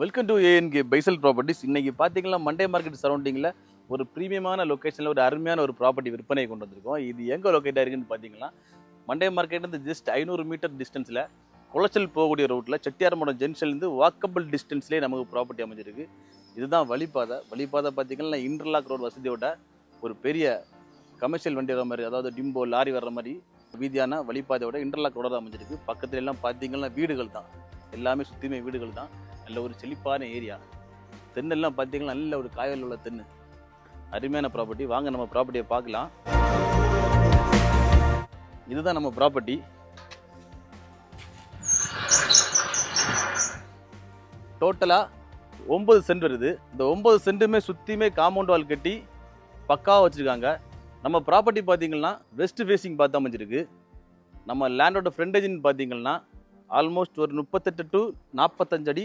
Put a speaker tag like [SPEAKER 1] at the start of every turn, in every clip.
[SPEAKER 1] Welcome to ANK Faisal properties இன்னைக்கு பார்த்தீங்கன்னா Monday market சரௌண்டிங்கில் ஒரு ப்ரீமியமான லொக்கேஷனில் ஒரு அருமையான ஒரு ப்ராப்பர்ட்டி விற்பனை கொண்டு வந்திருக்கோம். இது எங்கே லொக்கேட் ஆயிருக்குன்னு பார்த்தீங்கன்னா மண்டே மார்க்கெட்லேருந்து ஜஸ்ட் ஐநூறு மீட்டர் டிஸ்டன்ஸில் குளச்சல் போகக்கூடிய ரோட்டில் செட்டியார்மடம் ஜங்ஷன்லேருந்து வாக்கபிள் டிஸ்டன்ஸ்லேயே நமக்கு ப்ராப்பர்ட்டி அமைஞ்சிருக்கு. இதுதான் வழிபாதை. வழிபாதை பார்த்தீங்கன்னா இன்டர்லாக் ரோடு வசதியோட ஒரு பெரிய கமர்ஷியல் வண்டி வர மாதிரி அதாவது டிம்போ லாரி வர்ற மாதிரி வீதியான வழிபாதையோட இன்டர்லாக் ரோடாக அமைஞ்சிருக்கு. பக்கத்துல எல்லாம் பார்த்தீங்கன்னா வீடுகள் தான். எல்லாமே சுற்றியுமே வீடுகள் தான். நல்ல ஒரு செழிப்பான ஏரியா. தென்னெல்லாம் பார்த்தீங்கன்னா நல்ல ஒரு காயல் உள்ள தென்னு. அருமையான ப்ராப்பர்ட்டி வாங்க நம்ம ப்ராப்பர்ட்டியை பார்க்கலாம். இதுதான் நம்ம ப்ராப்பர்ட்டி டோட்டலாக ஒம்பது சென்ட் வருது. இந்த ஒம்பது சென்ட்டுமே சுற்றியுமே காம்பவுண்ட் வால் கட்டி பக்காவாக வச்சுருக்காங்க. நம்ம ப்ராப்பர்ட்டி பார்த்தீங்கன்னா வெஸ்ட் ஃபேஸிங் பார்த்து அமைஞ்சிருக்கு. நம்ம லேண்டோட ஃப்ரெண்டேஜின்னு பார்த்தீங்கன்னா ஆல்மோஸ்ட் ஒரு முப்பத்தெட்டு டு நாற்பத்தஞ்சு அடி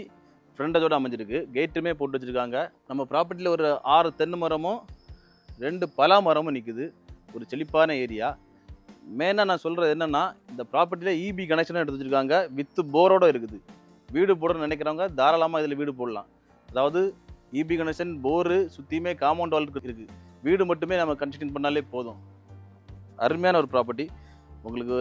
[SPEAKER 1] ஃப்ரெண்டஜோடு அமைஞ்சிருக்கு. கேட்டுமே போட்டு வச்சுருக்காங்க. நம்ம ப்ராப்பர்ட்டியில் ஒரு ஆறு தென்னை மரமும் ரெண்டு பலா மரமும் நிற்குது ஒரு செழிப்பான ஏரியா மெயினாக நான் சொல்கிறது என்னென்னா இந்த ப்ராப்பர்ட்டியில் இபி கனெக்ஷனும் எடுத்து வச்சுருக்காங்க. வித்து போரோட இருக்குது. வீடு போடணும்னு நினைக்கிறவங்க தாராளமாக இதில் வீடு போடலாம். அதாவது இபி கனெக்ஷன் போரு சுற்றியுமே காம்பவுண்ட் வால் இருக்குது வீடு மட்டுமே நம்ம கன்ஸ்ட்ரக்ஷன் பண்ணாலே போதும். அருமையான ஒரு ப்ராப்பர்ட்டி உங்களுக்கு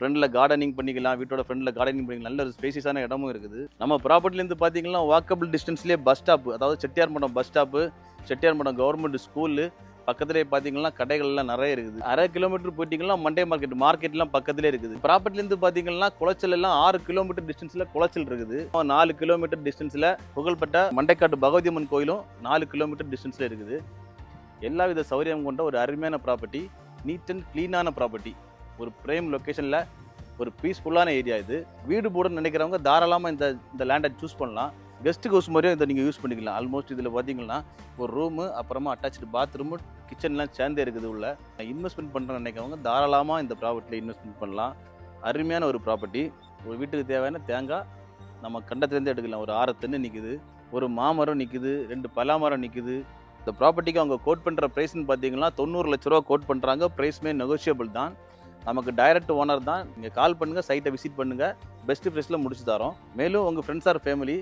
[SPEAKER 1] ஃப்ரெண்டில் கார்டனிங் பண்ணிக்கலாம் வீட்டோட ஃப்ரெண்டில் கார்டனிங் பண்ணிக்கலாம். நல்ல ஒரு ஸ்பேசியஸான இடமும் இருக்குது. நம்ம ப்ராப்பர்ட்டிலேருந்து பார்த்தீங்கன்னா வாக்கபிள் டிஸ்டன்ஸ்லேயே பஸ் ஸ்டாப் அதாவது Chettiyarmadam bus stop Chettiyarmadam government school பக்கத்துலேயே பார்த்தீங்கன்னா கடைகள்லாம் நிறைய இருக்குது. அரை கிலோமீட்டர் போயிட்டீங்கன்னா மண்டே மார்க்கெட் மார்க்கெட்லாம் பக்கத்துலேயே இருக்குது. ப்ராப்பர்ட்டிலேருந்து பார்த்தீங்கன்னா குளச்சல் எல்லாம் ஆறு கிலோமீட்டர் டிஸ்டன்ஸில் குளச்சல் இருக்குது. நாலு கிலோமீட்டர் டிஸ்டன்ஸில் புகழ்பெற்ற மண்டைக்காட்டு பகவதி அம்மன் கோயிலும் நாலு கிலோமீட்டர் டிஸ்டன்ஸில் இருக்குது. எல்லா வித சௌகரியம் கொண்ட ஒரு அருமையான ப்ராப்பர்ட்டி நீட் அண்ட் க்ளீனான ப்ராப்பர்ட்டி ஒரு பிரேம் லொக்கேஷனில் ஒரு பீஸ்ஃபுல்லான ஏரியா இது. வீடு போடணும்னு நினைக்கிறவங்க தாராளமாக இந்த இந்த லேண்டை சூஸ் பண்ணலாம். கெஸ்ட் ஹவுஸ் மாதிரியும் இதை நீங்கள் யூஸ் பண்ணிக்கலாம். ஆல்மோஸ்ட் இதில் பார்த்தீங்கன்னா ஒரு ரூமு அப்புறமா அட்டாச்சு பாத்ரூமு கிச்சன்லாம் சேர்ந்தே இருக்குது உள்ள. இன்வெஸ்ட்மெண்ட் பண்ணுறேன்னு நினைக்கிறவங்க தாராளமாக இந்த ப்ராப்பர்ட்டியில் இன்வெஸ்ட்மெண்ட் பண்ணலாம். அருமையான ஒரு ப்ராப்பர்ட்டி ஒரு வீட்டுக்கு தேவையான தேங்காய் நம்ம கண்டத்துலேருந்து எடுக்கலாம் ஒரு ஆறு நிற்குது ஒரு மாமரம் நிற்குது ரெண்டு பலாமரம் நிற்குது இந்த ப்ராப்பர்ட்டிக்கு அவங்க கோட் பண்ணுற ப்ரைஸ்னு பார்த்தீங்கன்னா தொண்ணூறு லட்ச ரூபா கோட் பண்ணுறாங்க ப்ரைஸ்மே நெகோஷியபிள் தான். நமக்கு டைரக்ட் ஓனர் தான். நீங்கள் கால் பண்ணுங்கள் சைட்டை விசிட் பண்ணுங்கள் பெஸ்ட் ஃப்ரெஷ்ஷில் முடிச்சு தரோம். மேலும் உங்கள் ஃப்ரெண்ட்ஸ் ஆர் ஃபேமிலி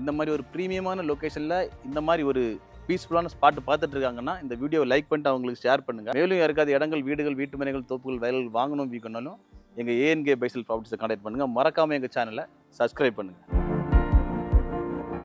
[SPEAKER 1] இந்த மாதிரி ஒரு ப்ரீமியமான லொக்கேஷனில் இந்த மாதிரி ஒரு பீஸ்ஃபுல்லான ஸ்பாட் பார்த்துட்டு இருக்காங்கன்னா இந்த வீடியோ லைக் பண்ணிட்டு அவங்களுக்கு ஷேர் பண்ணுங்கள் மேலும் யாருக்காவது இடங்கள் வீடுகள் வீட்டு மனைகள் தோப்புகள் வயல்கள் வாங்கணும் வீக்கணும்னாலும் எங்கள் ஏஎன்கே பைசல் ப்ராப்பர்ட்டிஸை கான்டாக்ட் பண்ணுங்கள் மறக்காமல் எங்கள் சேனலை சப்ஸ்கிரைப் பண்ணுங்கள்